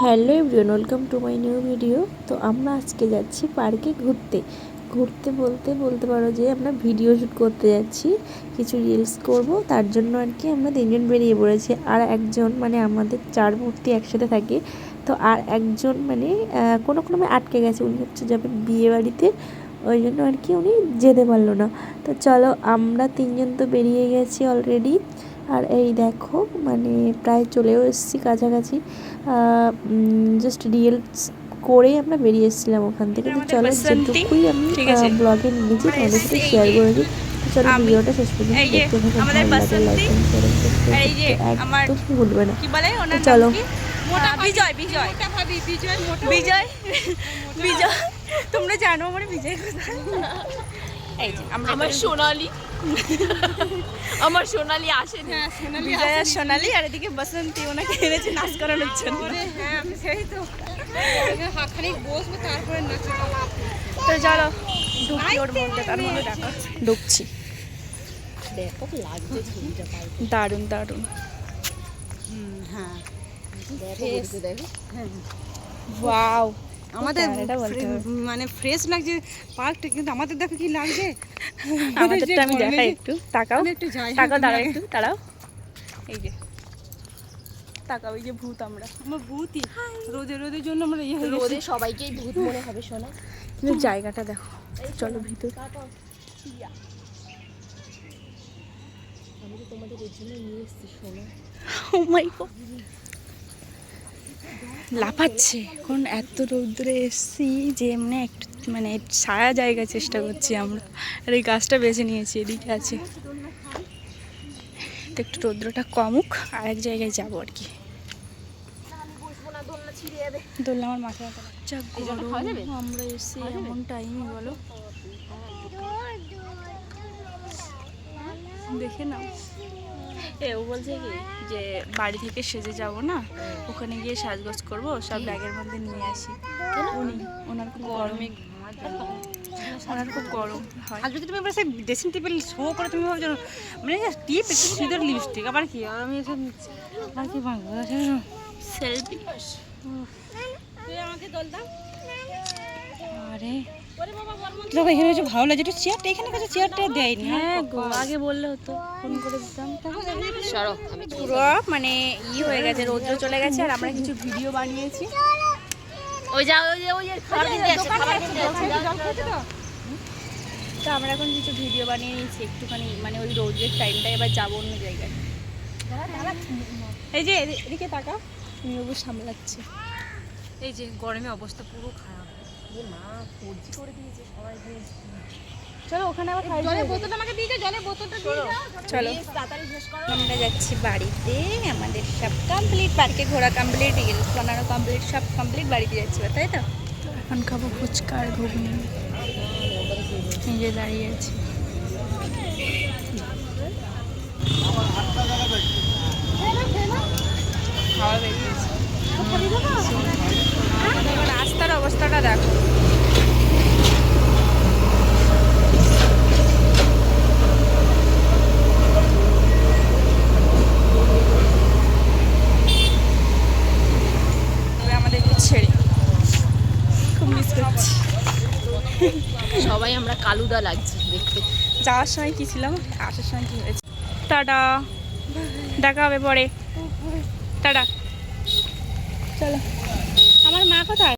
Hello everyone, welcome to my new video. তো আমরা আজকে যাচ্ছি পার্কে ঘুরতে। ঘুরতে বলতে বলতে পারো যে আমরা ভিডিও শ্যুট করতে যাচ্ছি, কিছু রিলস করব, তার জন্য আর কি আমরা তিনজন বেরিয়ে পড়েছি। আর একজন মানে আমাদের চার মূর্তি একসাথে থাকে। তো আর একজন মানে কোনো ক্রমে আটকে গেছে, উনি হচ্ছে যাবেন বিয়ে বাড়িতে। ওই জন্য আর কি উনি যেতে পারল না। তো চলো, আমরা তিনজন তো বেরিয়ে গেছি অলরেডি আর এই দেখো মানে প্রায় চলেও এসেছি কাছাকাছি। জাস্ট রিলস করেই আমরা বেরিয়ে এসেছিলাম ওখান থেকে। তো চলো যেটুকুই আমি ঠিক আছে। ব্লগে নিয়েছি তোমাদের সাথে শেয়ার করে দিই। চলো আমি, ভিডিওটা শেষ পর্যন্ত এই যে, দেখতে থাকো ভালো লাগলে লাইক এন্ড শেয়ার আর এই যে, আমার একদম ভুলবে না। কি বলে ওনার তো চলো। নাম বিজয় বিজয়। বিজয় বিজয়। তোমরা জানো আমার বিজয় কোথায়? এই যে আমরা আমার সোনালি। আমার সোনালি আসেনি। বিজয় আর সোনালি আর এদিকে বসন্তী ওনাকে এনেছে নাচ করানোর জন্য। তো। চলো ঢুকি ওর মধ্যে তার মধ্যে দেখো। ঢুকছি। দারুণ দারুণ। দেখো। দেখো ওয়াও। আমাদের হবে। মানে ফ্রেশ লাগছে পার্কটা কিন্তু আমাদের দেখো কি লাগছে। আমাদেরটা আমি দেখাই একটু তাকাও। একটু যাই তাকাও দাঁড়াও একটু দাঁড়াও। এই যে। তাকাও এই যে ভূত আমরা। আমার ভূতই। রোদে রোদের জন্য আমরা ইয়ে রোদে সবাইকেই ভূত মনে হবে শোনা। কিন্তু জায়গাটা দেখো। চলো ভিতর। আমি তো তোমাদের এর জন্য নিয়ে এসেছি শোনা। ও মাই গড লাফাচ্ছে। এখন এত রৌদ্রে এসছি যে এমনি একটু মানে ছায়া জায়গা চেষ্টা করছি আমরা। আর এই গাছটা বেছে নিয়েছি এদিকে আছে। তো একটু রৌদ্রটা কমুক আর এক জায়গায় যাব আর কি। দোলনা আমার মাথায়। যা গরম আমরা এসছি এমন টাইমই বলো। দেখে নাও। এ ও বলছে কি যে বাড়ি থেকে সেজে যাব না ওখানে গিয়ে সাজগোজ করব সব ব্যাগের মধ্যে নিয়ে আসি। উনি ওনার খুব গরমে। ওনার খুব গরম হয়। আর যদি তুমি এবার সেই ড্রেসিং টেবিল শো করে তুমি ভাবছ মানে টিপ একটু সিঁদুর লিপস্টিক আবার কি? আর আমি এসব আর কি ভাঙবো? সেলফি আরে দেখো এখানে কিছু ভালো লাগছে। একটু চেয়ারটা এখানে কাছে চেয়ারটা দেয়নি। হ্যাঁ গো আগে বললে হতো ফোন করে দিতাম। সরো পুরো মানে ই হয়ে গেছে রৌদ্র চলে গেছে আর আমরা কিছু ভিডিও বানিয়েছি। ওই যা ওই যে ওই যে খাবার কিনতে যাচ্ছে খাবার কিনতে যাচ্ছে তো। আমরা এখন কিছু ভিডিও বানিয়ে নিয়েছি একটুখানি মানে ওই রোদের টাইমটা এবার যাব অন্য জায়গায়। এই যে এদি- এদিকে তাকা তুমি ওগুলো সামলাচ্ছে। এই যে গরমে অবস্থা পুরো খারাপ। চলো ওখানে আবার খাই জলের বোতলটা আমাকে দিয়ে জলের বোতলটা দিয়ে দাও চলো। তাড়াতাড়ি শেষ করো। আমরা যাচ্ছি বাড়িতে আমাদের সব কমপ্লিট পার্কে ঘোরা কমপ্লিট রিলস বানানো কমপ্লিট সব কমপ্লিট বাড়িতে যাচ্ছি এবার, তাই তো? এখন খাব ফুচকা আর ঘুগনি নিজে দাঁড়িয়ে আছি। খুব মিস করছি। সবাই আমরা কালুদা লাগছি দেখতে। যাওয়ার সময় কি ছিলাম আসার সময় কি হয়েছে? টাটা। দেখা হবে পরে। টাটা। চলো। আমার মা কোথায়?